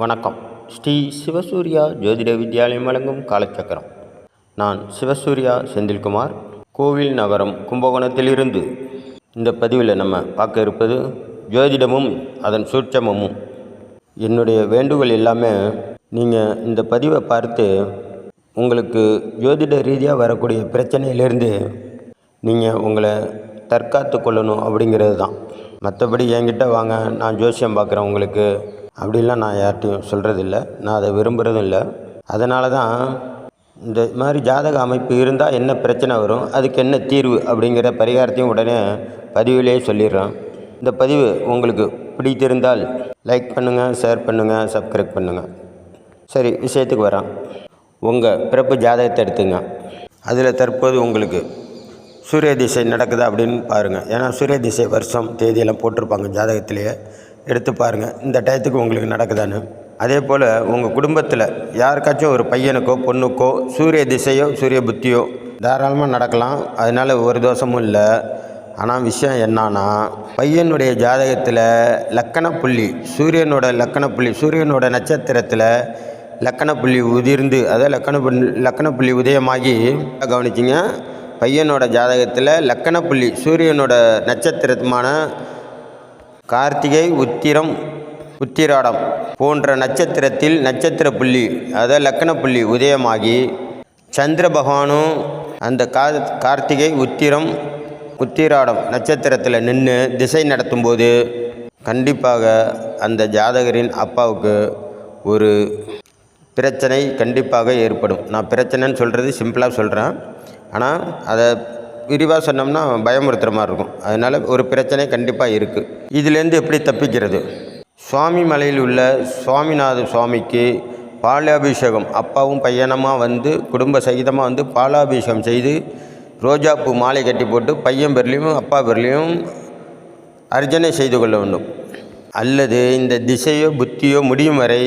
வணக்கம். ஸ்ரீ சிவசூர்யா ஜோதிட வித்யாலயம் வழங்கும் காலச்சக்கரம். நான் சிவசூர்யா செந்தில்குமார். கோவில் நகரம் கும்பகோணத்திலிருந்து. இந்த பதிவில் நம்ம பார்க்க இருப்பது ஜோதிடமும் அதன் சூட்சமமும். என்னுடைய வேண்டுகோள் எல்லாமே நீங்கள் இந்த பதிவை பார்த்து உங்களுக்கு ஜோதிட ரீதியாக வரக்கூடிய பிரச்சனையிலேருந்து நீங்கள் உங்களை தற்காத்து கொள்ளணும் அப்படிங்கிறது தான். மற்றபடி என்கிட்ட வாங்க நான் ஜோசியம் பார்க்குறேன் உங்களுக்கு. அப்படிலாம் நான் யார்கிட்டையும் சொல்கிறதில்ல நான் அதை விரும்புகிறதும் இல்லை. அதனால தான் இந்த மாதிரி ஜாதக அமைப்பு இருந்தால் என்ன பிரச்சனை வரும் அதுக்கு என்ன தீர்வு அப்படிங்கிற பரிகாரத்தையும் உடனே பதிவிலேயே சொல்லிடுறேன். இந்த பதிவு உங்களுக்கு பிடித்திருந்தால் லைக் பண்ணுங்கள் ஷேர் பண்ணுங்கள் சப்ஸ்கிரைப் பண்ணுங்கள் சரி விஷயத்துக்கு வரேன். உங்கள் பிறப்பு ஜாதகத்தை எடுத்துங்க. அதில் தற்போது உங்களுக்கு சூரிய திசை நடக்குதா அப்படின்னு பாருங்கள் ஏன்னா சூரிய திசை வருஷம் தேதியெல்லாம் போட்டிருப்பாங்க ஜாதகத்திலேயே. எடுத்து பாருங்கள் இந்த டயத்துக்கு உங்களுக்கு நடக்குதான்னு. அதே போல் உங்கள் குடும்பத்தில் யாருக்காச்சும் ஒரு பையனுக்கோ பொண்ணுக்கோ சூரிய திசையோ சூரிய புத்தியோ தாராளமாக நடக்கலாம். அதனால் ஒரு தோஷமும் இல்லை. ஆனால் விஷயம் என்னன்னா பையனுடைய ஜாதகத்தில் லக்கண புள்ளி சூரியனோட லக்கண புள்ளி சூரியனோட நட்சத்திரத்தில் லக்கண புள்ளி உதிர்ந்து அதாவது லக்கண புள்ளி லக்கண புள்ளி உதயமாகி கவனிச்சிங்க. பையனோட ஜாதகத்தில் லக்கண புள்ளி சூரியனோட நட்சத்திரமான கார்த்திகை உத்திரம் உத்திராடம் போன்ற நட்சத்திரத்தில் நட்சத்திர புள்ளி அதாவது லக்கண புள்ளி உதயமாகி சந்திர பகவானும் அந்த கா கார்த்திகை உத்திரம் உத்திராடம் நட்சத்திரத்தில் நின்று திசை நடத்தும்போது கண்டிப்பாக அந்த ஜாதகரின் அப்பாவுக்கு ஒரு பிரச்சனை கண்டிப்பாக ஏற்படும். நான் பிரச்சனைன்னு சொல்கிறது சிம்பிளாக சொல்கிறேன் ஆனால் அதை விரிவாக சொன்னோம்னா பயமுறுத்துகிற மாதிரி இருக்கும். அதனால் ஒரு பிரச்சனை கண்டிப்பாக இருக்குது இதுலேருந்து எப்படி தப்பிக்கிறது? சுவாமி மலையில் உள்ள சுவாமிநாத சுவாமிக்கு பாலாபிஷேகம் அப்பாவும் பையனமாக வந்து குடும்ப சகிதமாக வந்து பாலாபிஷேகம் செய்து ரோஜாப்பூ மாலை கட்டி போட்டு பையன் பேர்லேயும் அப்பா பேர்லேயும் அர்ச்சனை செய்து கொள்ள வேண்டும். அல்லது இந்த திசையோ புத்தியோ முடியும் வரை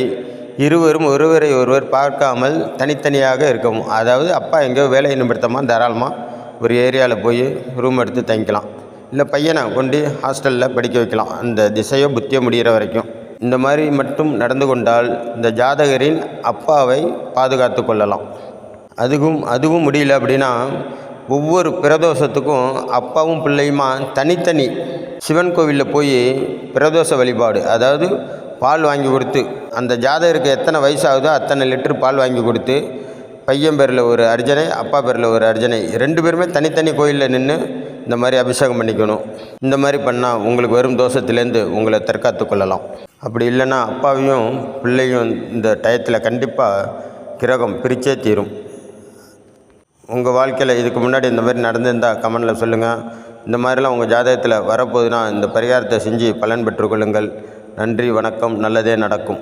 இருவரும் ஒருவரை ஒருவர் பார்க்காமல் தனித்தனியாக இருக்கவும். அதாவது அப்பா எங்கேயோ வேலை நிமித்தமாக தாராளமாக ஒரு ஏரியாவில் போய் ரூம் எடுத்து தங்கிக்கலாம். இல்லை பையனை கொண்டு ஹாஸ்டலில் படிக்க வைக்கலாம். அந்த திசையோ புத்தியோ முடிகிற வரைக்கும். இந்த மாதிரி மட்டும் நடந்து கொண்டால் இந்த ஜாதகரின் அப்பாவை பாதுகாத்து கொள்ளலாம். அதுவும் அதுவும் முடியல அப்படின்னா ஒவ்வொரு பிரதோஷத்துக்கும் அப்பாவும் பிள்ளையுமா தனித்தனி சிவன் கோவிலில் போய் பிரதோஷ வழிபாடு அதாவது பால் வாங்கி கொடுத்து அந்த ஜாதகருக்கு எத்தனை வயசாகுதோ அத்தனை லிட்டர் பால் வாங்கி கொடுத்து பையன் பேரில் ஒரு அர்ஜனை அப்பா பேரில் ஒரு அர்ஜனை ரெண்டு பேருமே தனித்தனி கோயிலில் நின்று இந்த மாதிரி அபிஷேகம் பண்ணிக்கணும். இந்த மாதிரி பண்ணால் உங்களுக்கு வரும் தோஷத்துலேருந்து உங்களை தற்காத்து கொள்ளலாம். அப்படி இல்லைன்னா அப்பாவையும் பிள்ளையும் இந்த டயத்தில் கண்டிப்பாக கிரகம் பிரிச்சே தீரும். உங்கள் வாழ்க்கையில் இதுக்கு முன்னாடி இந்த மாதிரி நடந்திருந்தால் கமெண்டில் சொல்லுங்கள் இந்த மாதிரிலாம் உங்கள் ஜாதகத்தில் வரப்போகுதுன்னா இந்த பரிகாரத்தை செஞ்சு பலன் பெற்றுக்கொள்ளுங்கள் நன்றி வணக்கம் நல்லதே நடக்கும்.